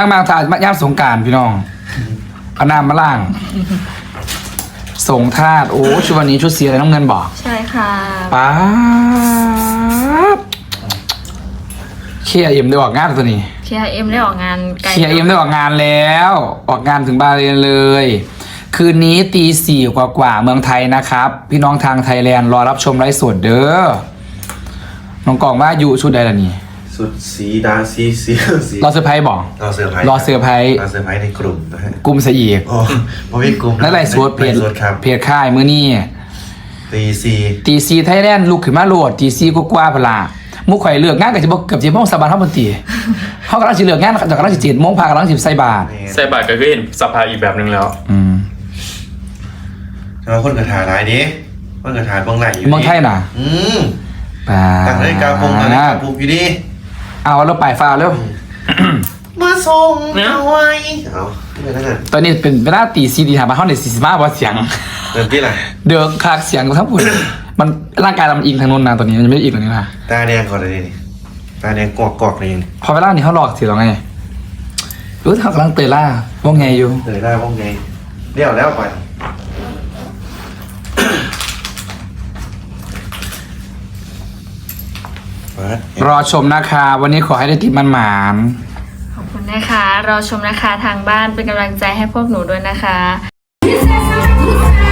ล้างมาทานย่ามสงกรารพี่น้องเอาน้ำมาล่างสงทาดโอ้ชุดวันนี้ชุดสีอะไรน้ำเงินบอกใช่ค่ะป๊าบเคียเอ็มได้ออกงานตัวนี้ KRM ได้ออกงานไกลเคียเอ็มได้ออกงานแล้ว ออกงานถึงบาเลนเลย คืนนี้ตีสี่กว่ากว่าๆเมืองไทยนะครับ พี่น้องทางไทยแลนด์รอรับชมไลฟ์สดเด้อน้องกล่องว่าอยู่ชุดใดล่ะนี่ สุดสีดาสีสีสีรอเซอร์ไพรส์บอก รอเซอร์ไพรส์รอเซอร์ไพรส์รอเซอร์ไพรส์ในกลุ่มนะฮะกลุ่มเสียอีกโอ้พอมีกลุ่มนั่นไลฟ์สดเพจไลฟ์สดครับเพจค่ายมื้อนี้ตีซีตีซีไทยแลนด์ลุกขึ้นมาโหลดตีซีก็กว่าพนลามุกข่อยเลือกงานกับจะบอกเกือบจะโมงสบายเท่าบนตีเขากำลังจะเลือกงานจากกำลังจะเจ็ดโมงพากำลังสิบใส่บาทใส่บาทก็คือเห็นสภาอีกแบบหนึ่งแล้ว อืมแล้วคนกระถาร้ายนี้คนกระถาเบางไหลอยู่เมืองไทยน่ะ อืมปาตั้งนาฬิกาปลุกนาฬิกาปลุกอยู่ดี เอาแล้วไปฟ้าแล้วมาส่งเอาไว้เอาที่ไหนนั่นน่ะตอนนี้เป็นเวลาตีซีดีถามมาห้องในสี่สิบห้าว่าเสียง เดินที่ไหนเดือกคากเสียงทั้งหมดมันร่างกายเรามันอิงทางโน้นนะตอนนี้มันยังไม่ได้อิงตรงนี้นะตาแดงก่อนเลยนี่ตาแดงกอกกอกๆเลยนี่พอเวลานี้เขาหลอกสิเราไงรู้เขากำลังเตยล่าว่าไงอยู่ เลยได้ว่าไงเดี๋ยวแล้วไปเปิด รอชมนะคะ วันนี้ขอให้ได้ติดมันหมานขอบคุณนะคะ รอชมนะคะทางบ้านเป็นกำลังใจให้พวกหนูด้วยนะคะ He says I'm